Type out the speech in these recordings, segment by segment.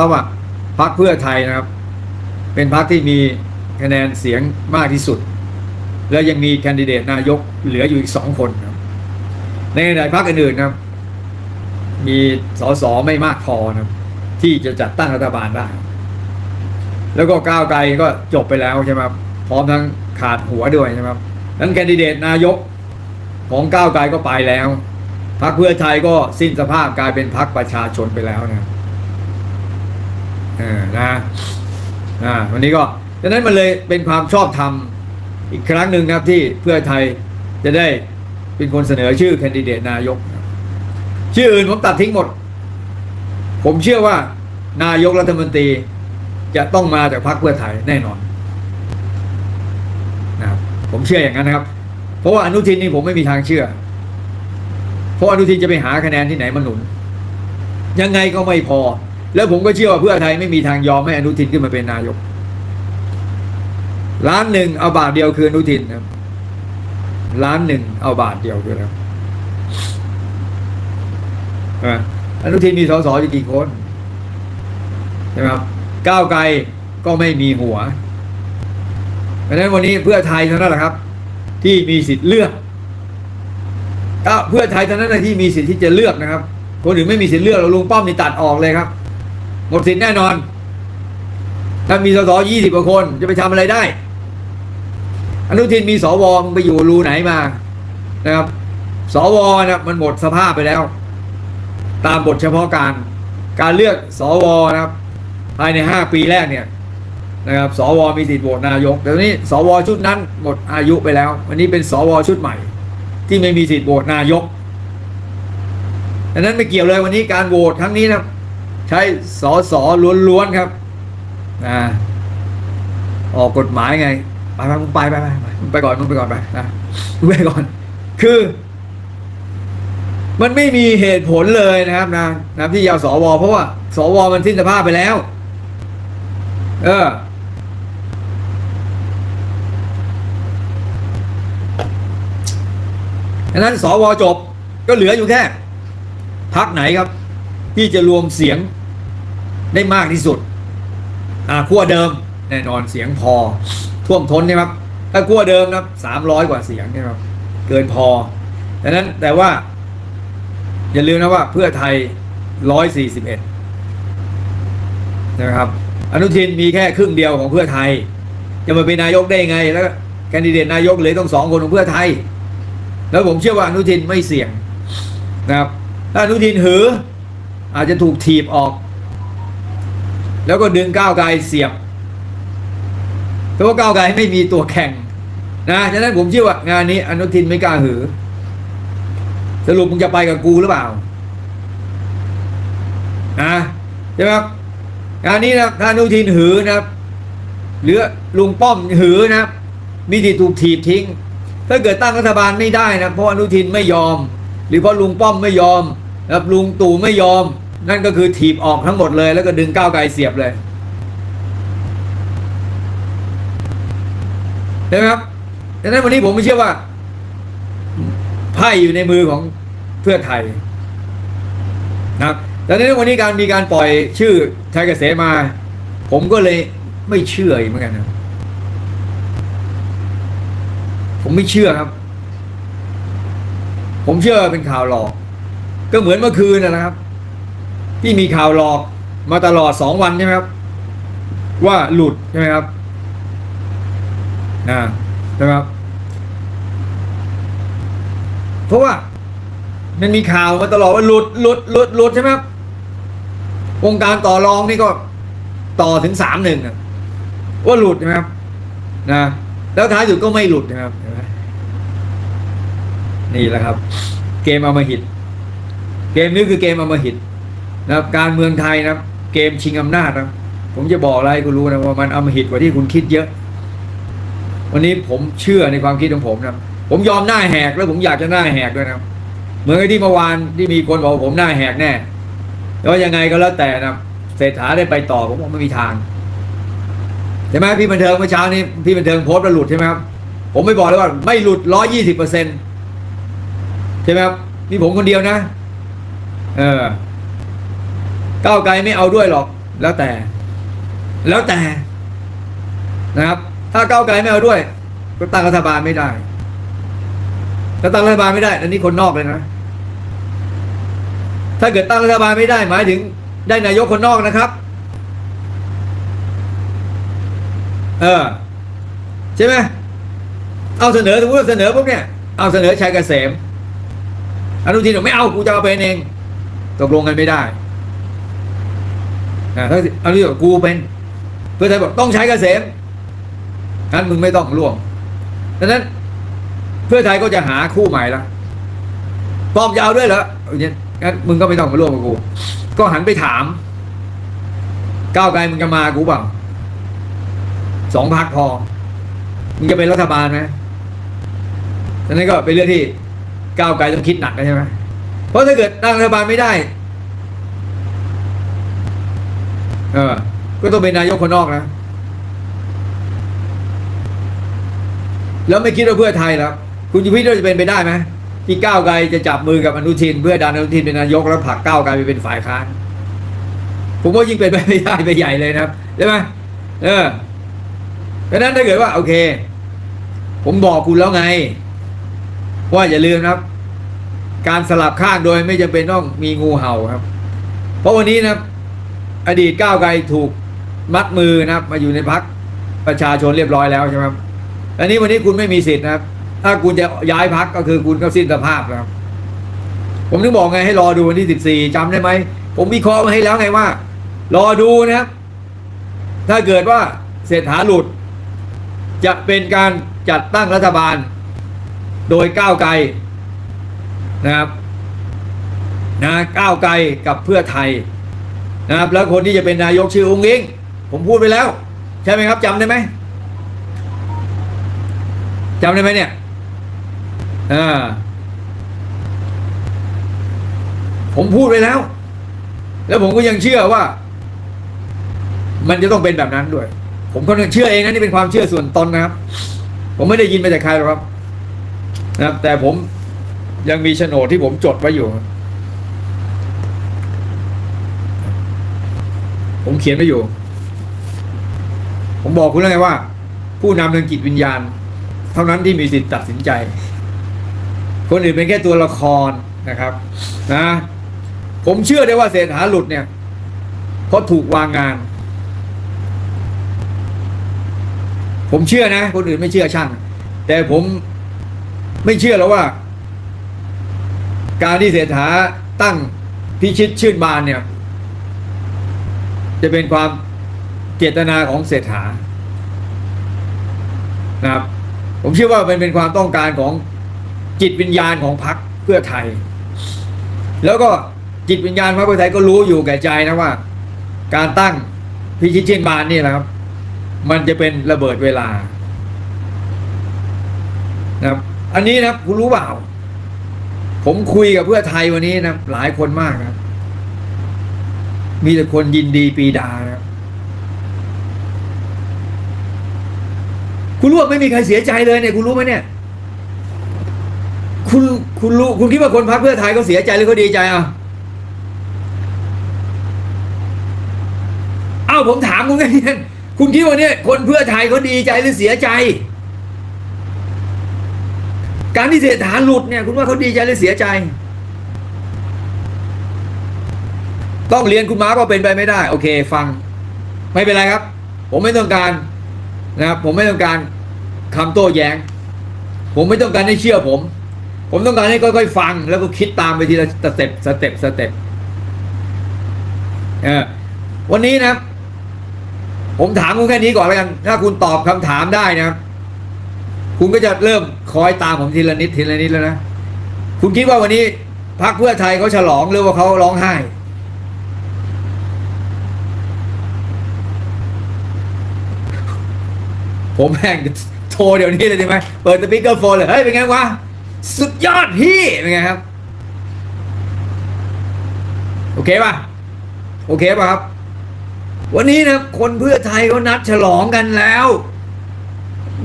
ราว่าพรรคเพื่อไทยนะครับ เป็นพรรคที่มีคะแนนเสียงมากที่สุด แล้วยังมีแคนดิเดตนายกเหลืออยู่อีกสองคนครับ ในขณะพรรคอื่นๆนะครับ มีสสไม่มากพอนะที่จะจัดตั้งรัฐบาลได้ แล้วก็ก้าวไกลก็จบไปแล้วใช่ไหมครับพร้อมทั้งขาดหัวด้วยใช่ไหมครับนั้นแคนดิเดตนายกของก้าวไกลก็ไปแล้วพรรคเพื่อไทยก็สิ้นสภาพกลายเป็นพรรคประชาชนไปแล้วนะครับ เออนะอ่าวันนี้ก็ดังนั้นมันเลยเป็นความชอบธรรมอีกครั้งหนึ่งนะครับที่เพื่อไทยจะได้เป็นคนเสนอชื่อแคนดิเดตนายก ชื่ออื่นผมตัดทิ้งหมด ผมเชื่อว่านายกรัฐมนตรีจะต้องมาจากพรรคเพื่อไทยแน่นอนนะครับผมเชื่ออย่างนั้นนะครับ เพราะว่าอนุทินนี่ผมไม่มีทางเชื่อ เพราะอนุทินจะไปหาคะแนนที่ไหนมาหนุน ยังไงก็ไม่พอ แล้วผมก็เชื่อว่าเพื่อไทยไม่มีทางยอมให้อนุทินขึ้นมาเป็นนายกล้านหนึ่งเอาบาทเดียวคืออนุทินนะครับล้านหนึ่งเอาบาทเดียวคือแล้วอนุทินมีสสอยู่กี่คนใช่ไหมครับก้าวไกลก็ไม่มีหัวเพราะฉะนั้นวันนี้เพื่อไทยเท่านั้นแหละครับ ที่มีสิทธิ์เลือกก็เพื่อไทยเท่านั้นนที่มีสิทธิ์ที่จะเลือกนะครับ คนอื่นไม่มีสิทธิ์เลือกเราลุงป้อมนี่ตัดออกเลยครับ หมดสิทธิ์แน่นอน ถ้ามีสสยี่สิบกว่าคน จะไปทำอะไรได้ อนุทินมีสวไปอยู่รูไหนมา นะครับ สวนะมันหมดสภาพไปแล้ว ตามบทเฉพาะการ การเลือกสวนะครับ ภายในห้าปีแรกเนี่ยนะครับ สวมีสิทธิ์โหวตนายก แต่ตอนนี้สวชุดนั้นหมดอายุไปแล้ว วันนี้เป็นสวชุดใหม่ ที่ไม่มีสิทธิ์โหวตนายกดังนั้นไม่เกี่ยวเลยวันนี้การโหวตครั้งนี้นะครับ ใช้สอสอล้วนๆครับอ่าออกกฎหมายไง ไปไปมึงไปไปไปไปมึงไปก่อนมึงไปก่อนไปนะมึงไปก่อน คือ มันไม่มีเหตุผลเลยนะครับนะนะที่ยาวสวเพราะว่า สวมันสิ้นสภาพไปแล้ว เออดังนั้นสวจบก็เหลืออยู่แค่พักไหนครับ ที่จะรวมเสียง ได้มากที่สุดอ่าขั้วเดิมแน่นอนเสียงพอ ท่วมท้นนะครับ ถ้าขั้วเดิมนะครับสามร้อยกว่าเสียงนะครับ เกินพอดังนั้นแต่ว่า อย่าลืมนะว่าเพื่อไทยร้อยสี่สิบเอ็ดนะครับ อนุทินมีแค่ครึ่งเดียวของเพื่อไทย จะมาเป็นนายกได้ไง แล้วแคนดิเดตนายกเลยต้องสองคนของเพื่อไทย แล้วผมเชื่อว่าอนุทินไม่เสี่ยงนะครับถ้าอนุทินหือ อาจจะถูกถีบออก แล้วก็ดึงก้าวไกลเสียบเพราะว่าก้าวไกลไม่มีตัวแข่งนะฉะนั้นผมเชื่อว่างานนี้ อนุทินไม่กล้าหือ สรุปมึงจะไปกับกูหรือเปล่านะใช่ไหมครับงานนี้นะถ้าอนุทินหือนะครับ หรือลุงป้อมหือนะครับ มีทธิ์ถูกถีบทิ้ง ถ้าเกิดตั้งรัฐบาลไม่ได้นะเพราะอนุทินไม่ยอม หรือเพราะลุงป้อมไม่ยอมนะครับลุงตู่ไม่ยอม นั่นก็คือถีบออกทั้งหมดเลย แล้วก็ดึงก้าวไกลเสียบเลยใช่ไหมครับดังนั้นวันนี้ผมไม่เชื่อว่าไพ่อยู่ในมือของเพื่อไทยนะครับดังนั้นวันนี้การมีการปล่อยชื่อไทยเกษมมา ผมก็เลยไม่เชื่ออีกเหมือนกันนะผมไม่เชื่อครับ ผมเชื่อเป็นข่าวหลอก ก็เหมือนเมื่อคืนนะครับ ที่มีข่าวหลอกมาตลอดสองวันใช่ไหมครับ ว่าหลุดใช่ไหมครับนะใช่ไหมครับ เพราะว่ามันมีข่าวมาตลอดว่าหลุดหลุดหลุดหลุดใช่ไหมครับวงการต่อรองนี่ก็ต่อถึงสามหนึ่งว่าหลุดใช่ไหมครับนะแล้วท้ายสุดก็ไม่หลุดนะครับเห็นไหมนี่แหละครับ เกมอมหิต เกมนี้คือเกมอมหิต นะการเมืองไทยนะเกมชิงอำนาจนะผมจะบอกอะไรคุณรู้นะว่ามันอมหิตกว่าที่คุณคิดเยอะ วันนี้ผมเชื่อในความคิดของผมนะผมยอมหน้าแหกแล้วผมอยากจะหน้าแหกด้วยนะเหมือนที่เมื่อวานที่มีคนบอกผมหน้าแหกแน่แต่ว่ายังไงก็แล้วแต่นะเศรษฐาได้ไปต่อผมว่าไม่มีทางใช่ไหมพี่บันเทิงเมื่อเช้านี้พี่บันเทิงโพสต์ว่าหลุดใช่ไหมครับผมไม่บอกเลยว่าไม่หลุดร้อยยี่สิบเปอร์เซ็นต์ใช่ไหมครับนี่ผมคนเดียวนะ เออ ก้าวไกลไม่เอาด้วยหรอก แล้วแต่ แล้วแต่นะครับ ถ้าก้าวไกลไม่เอาด้วย ก็ตั้งรัฐบาลไม่ได้ถ้าตั้งรัฐบาลไม่ได้ อันนี้คนนอกเลยนะ ถ้าเกิดตั้งรัฐบาลไม่ได้ หมายถึงได้นายกคนนอกนะครับ เออ ใช่ไหมเอาเสนอสมมติเสนอปุ๊บเนี่ย เอาเสนอชัยเกษมอนุทินบอกไม่เอากูจะเอาเป็นเอง ตกลงกันไม่ได้ อ่าถ้าอนุทินบอกกูเป็น เพื่อไทยบอกต้องใช้เกษมงั้นมึงไม่ต้องร่วมดังนั้น เพื่อไทยก็จะหาคู่ใหม่ละปอมยาวด้วยเหรอเอาอย่างนี้งั้นมึงก็ไม่ต้องมาร่วมกับกู ก็หันไปถาม ก้าวไกลมึงจะมากูเปล่าสองพักพอ มึงจะเป็นรัฐบาลไหมดังนั้นก็เป็นเรื่องที่ก้าวไกลต้องคิดหนักใช่ไหมเพราะถ้าเกิดตั้งรัฐบาลไม่ได้ เออ ก็ต้องเป็นนายกคนนอกนะ แล้วไม่คิดว่าเพื่อไทยแล้วคุณจะพิจารณาจะเป็นไปได้ไหมที่ก้าวไกลจะจับมือกับอนุทิน เพื่อดันอนุทินเป็นนายกแล้วผลักก้าวไกลไปเป็นฝ่ายค้านผมว่ายิ่งเป็นไปไม่ได้ไปใหญ่เลยนะครับใช่ไหมเออเพราะนั้นถ้าเกิดว่า โอเค ผมบอกคุณแล้วไง ว่าอย่าลืมนะครับ การสลับข้างโดยไม่จำเป็นต้องมีงูเห่าครับ เพราะวันนี้นะครับ อดีตก้าวไกลถูกมัดมือนะครับ มาอยู่ในพักประชาชนเรียบร้อยแล้วใช่ไหมครับอันนี้วันนี้คุณไม่มีสิทธิ์นะครับ ถ้าคุณจะย้ายพักก็คือคุณก็สิ้นสภาพแล้วผมถึงบอกไงให้รอดูวันที่สิบสี่จำได้ไหม ผมวิเคราะห์มาให้แล้วไงว่า รอดูนะครับ ถ้าเกิดว่าเศรษฐาหลุด จะเป็นการจัดตั้งรัฐบาล โดยก้าวไกลนะครับนะก้าวไกลกับเพื่อไทย นะครับ แล้วคนที่จะเป็นนายกชื่อองค์อิง ผมพูดไปแล้ว ใช่ไหมครับจำได้ไหมจำได้ไหมเนี่ยอ่าผมพูดไปแล้ว แล้วผมก็ยังเชื่อว่า มันจะต้องเป็นแบบนั้นด้วย ผมก็ยังเชื่อเองนะนี่เป็นความเชื่อส่วนตนนะครับ ผมไม่ได้ยินมาจากใครหรอกครับ นะครับ แต่ผมยังมีโฉนดที่ผมจดไว้อยู่ ผมเขียนไว้อยู่ ผมบอกคุณแล้วไงว่า ผู้นำทางจิตวิญญาณ เท่านั้นที่มีสิทธิ์ตัดสินใจ คนอื่นเป็นแค่ตัวละครนะครับ นะ ผมเชื่อได้ว่าเศรษฐาหลุดเนี่ยเพราะถูกวางงาน ผมเชื่อนะ คนอื่นไม่เชื่อช่าง แต่ผมไม่เชื่อแล้วว่า การที่เศรษฐาตั้งพิชิตชื่นบานเนี่ย จะเป็นความเจตนาของเศรษฐานะครับ ผมเชื่อว่ามันเป็นความต้องการของจิตวิญญาณของพรรคเพื่อไทย แล้วก็จิตวิญญาณพรรคเพื่อไทยก็รู้อยู่แก่ใจนะว่า การตั้งพิชิตเชียนบานนี่แหละครับ มันจะเป็นระเบิดเวลานะครับ อันนี้นะครับคุณรู้เปล่า ผมคุยกับเพื่อไทยวันนี้นะหลายคนมากนะครับ มีแต่คนยินดีปีดานะครับคุณรู้ว่าไม่มีใครเสียใจเลยเนี่ยคุณรู้ไหมเนี่ย คุณคุณรู้คุณคิดว่าคนพรรคเพื่อไทยเขาเสียใจหรือเขาดีใจอะเอ้าผมถามคุณไงเนี่ยคุณคิดว่าเนี่ยคนเพื่อไทยเขาดีใจหรือเสียใจ การที่เศรษฐาหลุดเนี่ย คุณว่าเขาดีใจหรือเสียใจ ต้องเรียนคุณมาร์คว่าเป็นไปไม่ได้ โอเค ฟัง ไม่เป็นไรครับ ผมไม่ต้องการนะครับ ผมไม่ต้องการคำโต้แย้ง ผมไม่ต้องการให้เชื่อผม ผมต้องการให้ค่อยๆฟัง แล้วก็คิดตามไปทีละสเต็ปสเต็ปสเต็ปเออวันนี้นะผมถามคุณแค่นี้ก่อนแล้วกัน ถ้าคุณตอบคำถามได้นะครับคุณก็จะเริ่มคอยตามผมทีละนิดทีละนิดแล้วนะ คุณคิดว่าวันนี้พรรคเพื่อไทยเขาฉลองหรือว่าเขาร้องไห้ ผมแม่งโทรเดี๋ยวนี้เลยดีไหมเปิดสปีกเกอร์โฟนเลยเฮ้ยเป็นไงวะสุดยอดพี่เป็นไงครับ โอเคป่ะโอเคป่ะครับ วันนี้นะคนเพื่อไทยเขานัดฉลองกันแล้ว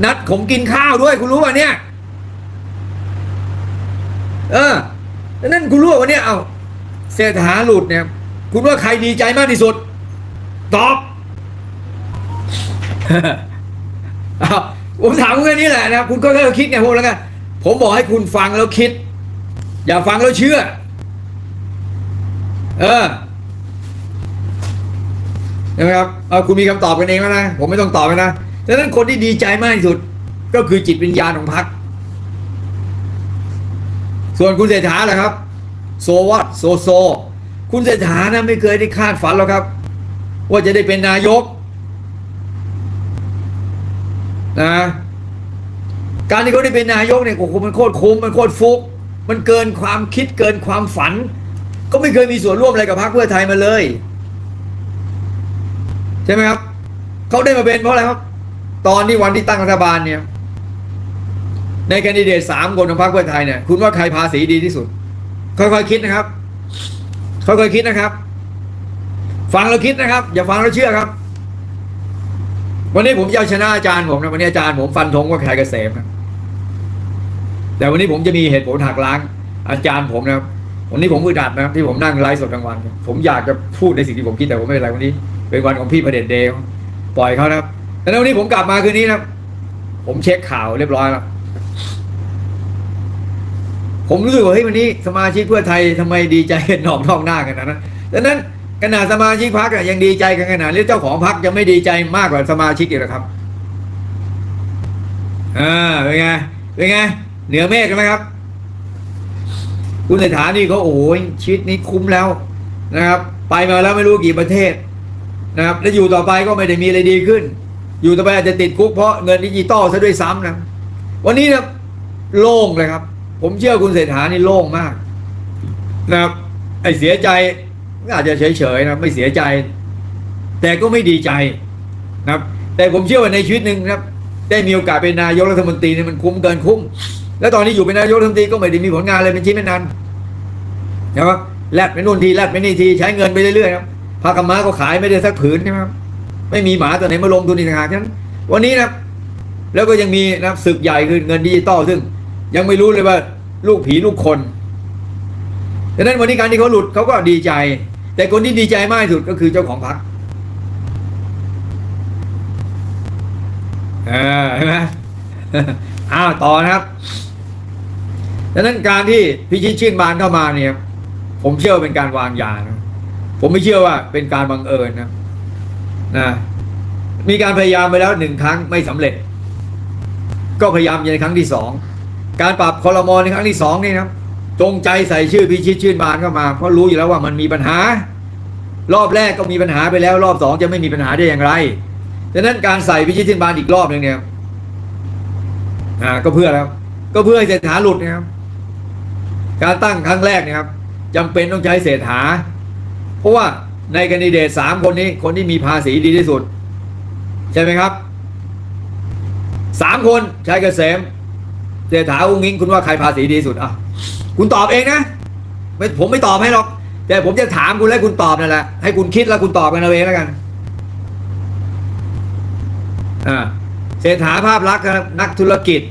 นัดผมกินข้าวด้วยคุณรู้ป่ะเนี่ย เออนั่นคุณรู้ป่ะวันนี้เอาเศรษฐาหลุดเนี่ย คุณว่าใครดีใจมากที่สุด ตอบ ผมถามคุณแค่นี้แหละนะครับคุณก็แค่คิดไงพวกแล้วกันผมบอกให้คุณฟังแล้วคิด อย่าฟังแล้วเชื่อ เออใช่ไหมครับเอาคุณมีคำตอบกันเองแล้วนะผมไม่ต้องตอบนะดังนั้นคนที่ดีใจมากที่สุด ก็คือจิตวิญญาณของพรรคส่วนคุณเศรษฐาแหละครับ โซวัตโซโซ คุณเศรษฐานะไม่เคยได้คาดฝันหรอกครับ ว่าจะได้เป็นนายก นะการที่เขาได้เป็นนายกเนี่ยโอ้โหมันโคตรคุ้มมันโคตรฟุก มันเกินความคิดเกินความฝัน ก็ไม่เคยมีส่วนร่วมอะไรกับพรรคเพื่อไทยมาเลย ใช่ไหมครับเขาได้มาเป็นเพราะอะไรครับ ตอนที่วันที่ตั้งรัฐบาลเนี่ย ในแคนดิเดตสามคนของพรรคเพื่อไทยเนี่ยคุณว่าใครภาษีดีที่สุด ค่อยๆคิดนะครับค่อยๆคิดนะครับ ฟังแล้วคิดนะครับ อย่าฟังแล้วเชื่อครับ วันนี้ผมจะเอาชนะอาจารย์ผมนะวันนี้อาจารย์ผมฟันธงว่าใครเกษมนะแต่วันนี้ผมจะมีเหตุผลหักล้างอาจารย์ผมนะวันนี้ผมมือดัดนะที่ผมนั่งไลฟ์สดกลางวัน ผมอยากจะพูดในสิ่งที่ผมคิดแต่ผมไม่เป็นไรวันนี้ เป็นวันของพี่ประเด็นเดย์ปล่อยเขานะครับแล้ววันนี้ผมกลับมาคืนนี้นะผมเช็คข่าวเรียบร้อยแล้วผมรู้สึกว่าเฮ้ยวันนี้สมาชิกเพื่อไทยทำไมดีใจกันหนอกนอกหน้ากันนะดังนั้น ขนาดสมาชิกพรรคอะยังดีใจกันขนาดนี้เจ้าของพรรคยังไม่ดีใจมากกว่าสมาชิกอีกหรอครับอ่าเป็นไงเป็นไงเหนือเมฆใช่ไหมครับ คุณเศรษฐานี่เขาโอ้ยชีวิตนี้คุ้มแล้วนะครับ ไปมาแล้วไม่รู้กี่ประเทศนะครับ แล้วอยู่ต่อไปก็ไม่ได้มีอะไรดีขึ้น อยู่ต่อไปอาจจะติดคุกเพราะเงินดิจิตอลซะด้วยซ้ำนะวันนี้นะโล่งเลยครับ ผมเชื่อคุณเศรษฐานี่โล่งมากนะครับไอเสียใจ อาจจะเฉยๆนะไม่เสียใจ แต่ก็ไม่ดีใจนะครับ แต่ผมเชื่อว่าในชีวิตหนึ่งนะครับ ได้มีโอกาสเป็นนายกรัฐมนตรีเนี่ยมันคุ้มเกินคุ้ม แล้วตอนนี้อยู่เป็นนายกรัฐมนตรีก็ไม่ได้มีผลงานอะไรเป็นชิ้นเป็นนันนะครับแลดไปนู่นทีแลดไปนี่ทีใช้เงินไปเรื่อยๆครับผ้ากม้าก็ขายไม่ได้สักผืนใช่ไหมครับไม่มีหมาตัวไหนมาลงทุนอีกต่างากฉะนั้นวันนี้นะแล้วก็ยังมีนะศึกใหญ่คือเงินดิจิตอลซึ่ง ยังไม่รู้เลยว่า ลูกผีลูกคนดังนั้นวันนี้การที่เขาหลุดเขาก็ดีใจ แต่คนที่ดีใจมากที่สุดก็คือเจ้าของพรรคเออเห็นไหมอ้าวต่อนะครับดังนั้นการที่พิชิตชื่นบานเข้ามาเนี่ย ผมเชื่อเป็นการวางยานะผมไม่เชื่อว่าเป็นการบังเอิญนะนะมีการพยายามไปแล้วหนึ่งครั้งไม่สำเร็จ ก็พยายามในครั้งที่สองการปรับคอรมอในครั้งที่สองนี่นะ จงใจใส่ชื่อพิชิตชื่นบานเข้ามา เพราะรู้อยู่แล้วว่ามันมีปัญหา รอบแรกก็มีปัญหาไปแล้ว รอบสองจะไม่มีปัญหาได้อย่างไรดังนั้นการใส่พิชิตชื่นบานอีกรอบหนึ่งเนี่ยอ่าก็เพื่อแล้ว ก็เพื่อให้เศรษฐาหลุดนะครับ การตั้งครั้งแรกเนะครับจำเป็นต้องใช้เศรษฐา เพราะว่าในคนดิเดตสามคนนี้ คนที่มีภาษีดีที่สุด ใช่ไหมครับสามคนใช้เกษมเศรษฐาอุ้งอิงคุณว่าใครภาษีดีที่สุดอะ คุณตอบเองนะไม่ผมไม่ตอบให้หรอก แต่ผมจะถามคุณแล้วคุณตอบนั่นแหละให้คุณคิดแล้วคุณตอบกันเอาเองแล้วกันอ่าเศรษฐาภาพลักษณ์นักธุรกิจ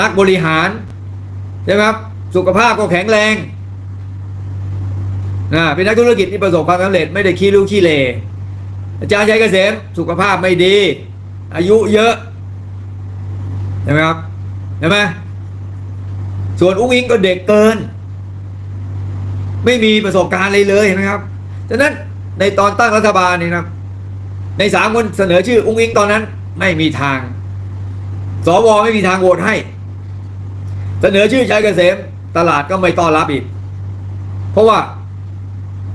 นักบริหารใช่ไหมครับสุขภาพก็แข็งแรงนะเป็นนักธุรกิจที่ประสบความสำเร็จไม่ได้ขี้ลูกขี้เลอาจารย์ชัยเกษมสุขภาพไม่ดี อายุเยอะใช่ไหมครับใช่ไหม ส่วนอุ้งอิงก็เด็กเกิน ไม่มีประสบการณ์เลยเห็นไหมครับฉะนั้นในตอนตั้งรัฐบาลนี่นะในสามคนเสนอชื่ออุ้งอิงตอนนั้น ไม่มีทาง สวไม่มีทางโหวตให้ เสนอชื่อชัยเกษมตลาดก็ไม่ต้อนรับอีก เพราะว่า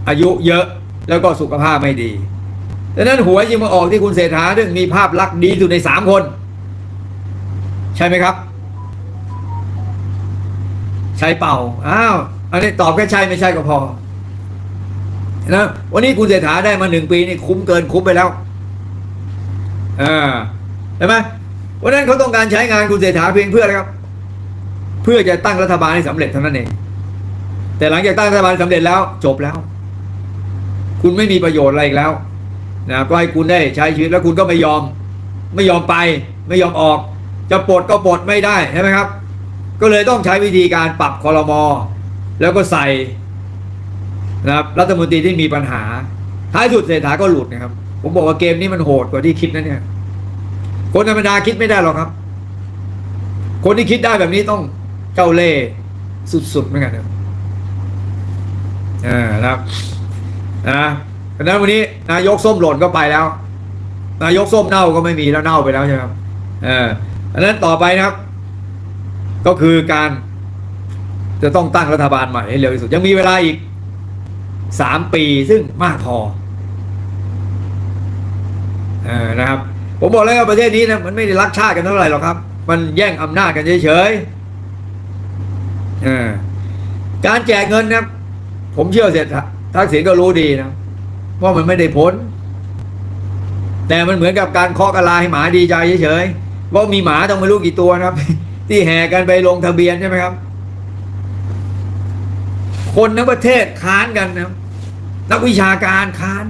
อายุเยอะแล้วก็สุขภาพไม่ดีดังนั้นหัวยยิงมาออกที่คุณเศรษฐาเรื่องมีภาพลักษณ์ดีสุดในสามคน ใช่ไหมครับ ใช่เป่าอ้าวอันนี้ตอบแค่ใช่ไม่ใช่ก็พอนะวันนี้คุณเศรษฐาได้มาหนึ่งปีนี่คุ้มเกินคุ้มไปแล้วอ่าใช่ไหมวันนั้นเขาต้องการใช้งานคุณเศรษฐาเพียงเพื่ออะไรครับ เพื่อจะตั้งรัฐบาลให้สำเร็จเท่านั้นเองแต่หลังจากตั้งรัฐบาลสำเร็จแล้ว จบแล้ว คุณไม่มีประโยชน์อะไรอีกแล้วนะก็ให้คุณได้ใช้ชีวิตแล้วคุณก็ไม่ยอม ไม่ยอมไป ไม่ยอมออก จะปลดก็ปลดไม่ได้ใช่ไหมครับ ก็เลยต้องใช้วิธีการปรับคอรมอแล้วก็ใส่นะครับรัฐมนตรีที่มีปัญหา ท้ายสุดเศรษฐาก็หลุดนะครับ ผมบอกว่าเกมนี้มันโหดกว่าที่คิดนะเนี่ยคนธรรมดาคิดไม่ได้หรอกครับ คนที่คิดได้แบบนี้ต้องเจ้าเล่สุดๆเหมือนกันนะอ่านะครับนะเพราะนั้นวันนี้นายกส้มหล่นก็ไปแล้ว นายกส้มเน่าก็ไม่มีแล้วเน่าไปแล้วใช่ไหมครับเอออันนั้นต่อไปนะครับ ก็คือการจะต้องตั้งรัฐบาลใหม่ให้เร็วที่สุด ยังมีเวลาอีกสามปีซึ่งมากพออนะครับ ผมบอกแล้วว่าประเทศนี้นะมันไม่ได้รักชาติกันเท่าไหร่หรอกครับ มันแย่งอำนาจกันเฉยๆการแจกเงินนะผมเชื่อเสร็จทักษิณก็รู้ดีนะว่ามันไม่ได้ผล แต่มันเหมือนกับการเคาะกระลาให้หมาดีใจเฉยๆว่ามีหมาต้องไม่รู้กี่ตัวนะครับ ที่แห่กันไปลงทะเบียนใช่ไหมครับ คนทั้งประเทศค้านกันนะครับนักวิชาการค้าน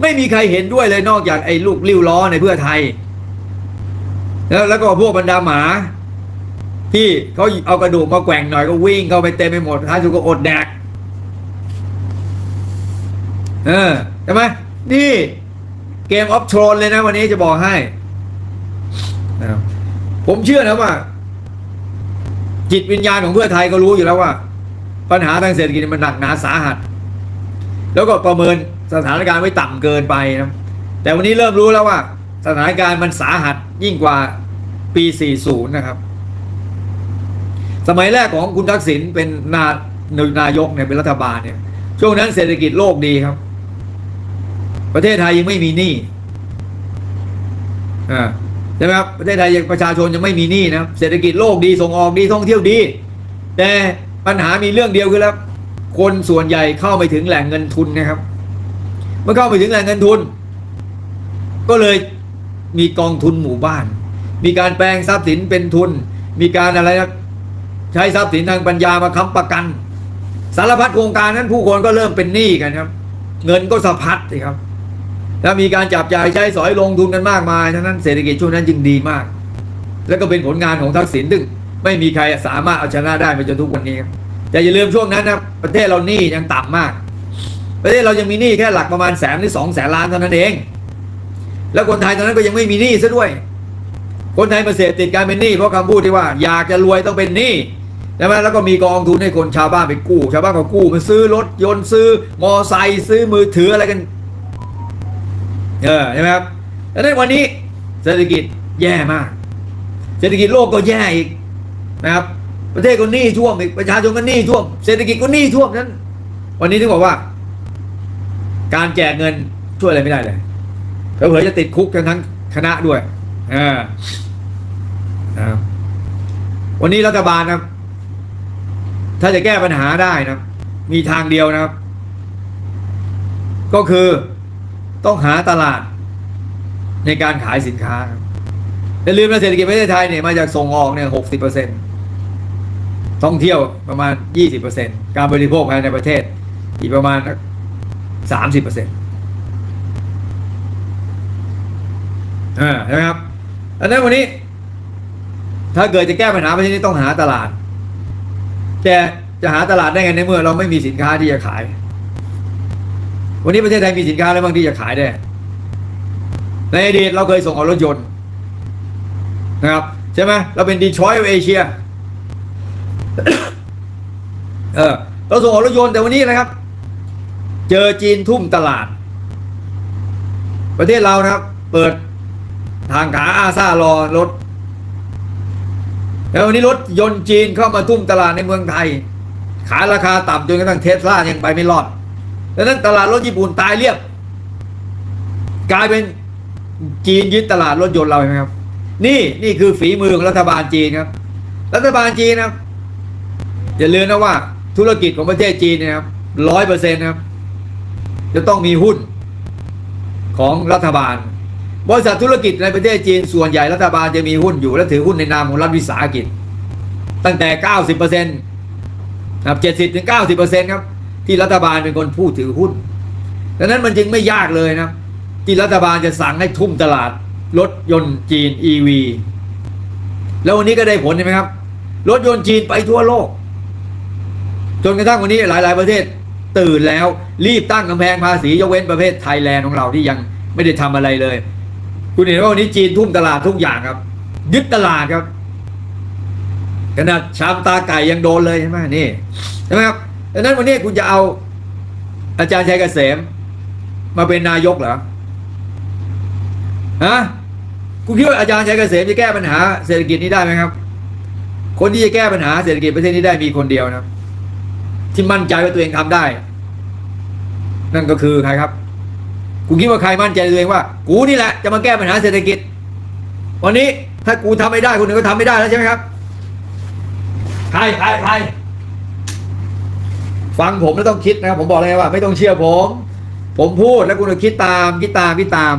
ไม่มีใครเห็นด้วยเลยนอกจากไอ้ลูกริ้วล้อในเพื่อไทย แล้วแล้วก็พวกบรรดาหมา ที่เขาเอากระดูกมาแกว่งหน่อยก็วิ่งเข้าไปเต็มไปหมดท้ายสุดก็อดแดกเออใช่ไหมนี่เกมออฟทรอนเลยนะวันนี้จะบอกให้ ผมเชื่อนะว่า จิตวิญญาณของเพื่อไทยก็รู้อยู่แล้วว่า ปัญหาทางเศรษฐกิจมันหนักหนาสาหัส แล้วก็ประเมินสถานการณ์ไว้ต่ำเกินไปนะแต่วันนี้เริ่มรู้แล้วว่า สถานการณ์มันสาหัสยิ่งกว่าปี 40 นะครับ สมัยแรกของคุณทักษิณเป็นนานนายกเนี่ยเป็นรัฐบาลเนี่ย ช่วงนั้นเศรษฐกิจโลกดีครับ ประเทศไทยยังไม่มีหนี้อ่า ใช่ไหมครับประเทศไทยยังประชาชนยังไม่มีหนี้นะครับเศรษฐกิจโลกดีส่งออกดีท่องเที่ยวดี แต่ปัญหามีเรื่องเดียวคือแล้วคนส่วนใหญ่เข้าไปถึงแหล่งเงินทุนนะครับ เมื่อเข้าไปถึงแหล่งเงินทุน ก็เลยมีกองทุนหมู่บ้าน มีการแปลงทรัพย์สินเป็นทุน มีการอะไรนะใช้ทรัพย์สินทางปัญญามาค้ำประกัน สารพัดโครงการนั้นผู้คนก็เริ่มเป็นหนี้กันครับ เงินก็สะพัดสิครับ แล้วมีการจับจ่ายใช้สอยลงทุนกันมากมายทั้งนั้นเศรษฐกิจช่วงนั้นจึงดีมาก แล้วก็เป็นผลงานของทักษิณซึ่งไม่มีใครสามารถเอาชนะได้ไปจนทุกวันนี้ครับแต่อย่าลืมช่วงนั้นนะประเทศเราหนี้ยังต่ำมาก ประเทศเรายังมีหนี้แค่หลักประมาณแสนหรือสองแสนล้านเท่านั้นเอง แล้วคนไทยตอนนั้นก็ยังไม่มีหนี้ซะด้วย คนไทยมาเสพติดการเป็นหนี้เพราะคำพูดที่ว่า อยากจะรวยต้องเป็นหนี้ใช่ไหมแล้วก็มีกองทุนให้คนชาวบ้านไปกู้ ชาวบ้านก็กู้มาซื้อรถยนต์ซื้อมอไซค์ซื้อมือถืออะไรกัน เออใช่ไหมครับแล้วในวันนี้เศรษฐกิจแย่มาก เศรษฐกิจโลกก็แย่อีกนะครับ ประเทศก็หนี้ท่วมอีกประชาชนก็หนี้ท่วม เศรษฐกิจก็หนี้ท่วมนั้น วันนี้ถึงบอกว่า การแจกเงินช่วยอะไรไม่ได้เลยเผลอจะติดคุกกันทั้งคณะด้วยอ่านะวันนี้รัฐบาลนะครับถ้าจะแก้ปัญหาได้นะมีทางเดียวนะครับ ก็คือ ต้องหาตลาดในการขายสินค้าอย่าลืมนะเศรษฐกิจประเทศไทยเนี่ยมาจากส่งออกเนี่ยหกสิบเปอร์เซ็นท่องเที่ยวประมาณยี่สิบเปอร์เซ็นการบริโภคภายในประเทศ อีกประมาณสามสิบเปอร์เซ็นต์อ่าใช่ไหมครับอันนั้นวันนี้ ถ้าเกิดจะแก้ปัญหาประเทศนี้ต้องหาตลาด แต่จะหาตลาดได้ไงในเมื่อเราไม่มีสินค้าที่จะขาย วันนี้ประเทศไทยมีสินค้าอะไรบ้างที่จะขายได้ ในอดีตเราเคยส่งออกรถยนต์นะครับ ใช่ไหมเราเป็นดีทรอยเอเชียเออเราส่งออกรถยนต์แต่วันนี้นะครับ เจอจีนทุ่มตลาด ประเทศเรานะครับ เปิดทางขาอาซารอรถแล้ววันนี้รถยนต์จีนเข้ามาทุ่มตลาดในเมืองไทย ขายราคาต่ำจนกระทั่งเทสลายังไปไม่รอด ดังนั้นตลาดรถญี่ปุ่นตายเรียบ กลายเป็นจีนยึดตลาดรถยนต์เราใช่ไหมครับ นี่นี่คือฝีมือของรัฐบาลจีนครับ รัฐบาลจีนนะครับอย่าลืมนะว่า ธุรกิจของประเทศจีนนยครับร้อยเปอร์เซ็นต์นะครับ จะต้องมีหุ้นของรัฐบาล บริษัทธุรกิจในประเทศจีนส่วนใหญ่รัฐบาลจะมีหุ้นอยู่และถือหุ้นในนามของรัฐวิสาหกิจ ตั้งแต่ 90%ครับ70ถึง90%ครับ ที่รัฐบาลเป็นคนผู้ถือหุ้นดังนั้นมันจึงไม่ยากเลยนะ ที่รัฐบาลจะสั่งให้ทุ่มตลาดรถยนต์จีน EV แล้ววันนี้ก็ได้ผลใช่ไหมครับ รถยนต์จีนไปทั่วโลก จนกระทั่งวันนี้หลาย ๆ ประเทศตื่นแล้วรีบตั้งกำแพงภาษียกเว้นประเภทไทยแลนด์ของเราที่ยังไม่ได้ทำอะไรเลย คุณเห็นว่าวันนี้จีนทุ่มตลาดทุกอย่างครับ ยึดตลาดครับขนาดชามตาไก่ยังโดนเลยใช่ไหมนี่ใช่ไหมครับ ดังนั้นวันนี้คุณจะเอาอาจารย์ชัยเกษม มาเป็นนายกเหรอฮะคุณคิดว่าอาจารย์ชัยเกษมจะแก้ปัญหาเศรษฐกิจนี้ได้ไหมครับ คนที่จะแก้ปัญหาเศรษฐกิจประเทศนี้ได้มีคนเดียวนะที่มั่นใจว่าตัวเองทำได้ นั่นก็คือใครครับคุณคิดว่าใครมั่นใจตัวเองว่า กูนี่แหละจะมาแก้ปัญหาเศรษฐกิจ วันนี้ถ้ากูทำไม่ได้คนอื่นก็ทำไม่ได้แล้วใช่ไหมครับใครใครใคร ฟังผมแล้วต้องคิดนะครับผมบอกเลยว่า ไม่ต้องเชื่อผม ผมพูดแล้วคุณก็คิดตามคิดตามคิดตาม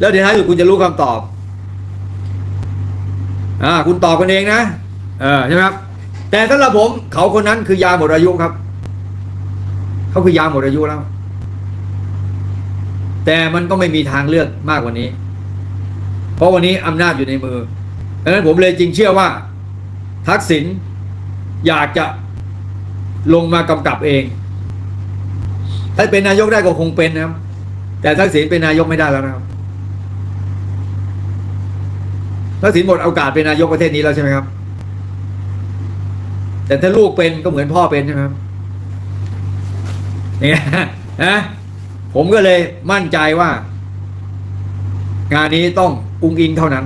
แล้วเดี๋ยวท้ายสุดคุณจะรู้คำตอบอ่าคุณตอบกันเองนะเออใช่ไหมครับ แต่สำหรับผมเขาคนนั้นคือยาหมดอายุครับ เขาคือยาหมดอายุแล้ว แต่มันก็ไม่มีทางเลือกมากกว่านี้ เพราะวันนี้อำนาจอยู่ในมือดังนั้นผมเลยจริงเชื่อว่า ทักษิณอยากจะ ลงมากำกับเอง ถ้าเป็นนายกได้ก็คงเป็นนะครับ แต่ทักษิณเป็นนายกไม่ได้แล้วนะครับทักษิณหมดโอกาสเป็นนายกประเทศนี้แล้วใช่ไหมครับ แต่ถ้าลูกเป็นก็เหมือนพ่อเป็นใช่ไหมครับเนี่ยนะผมก็เลยมั่นใจว่า งานนี้ต้องอุ้งอิงเท่านั้น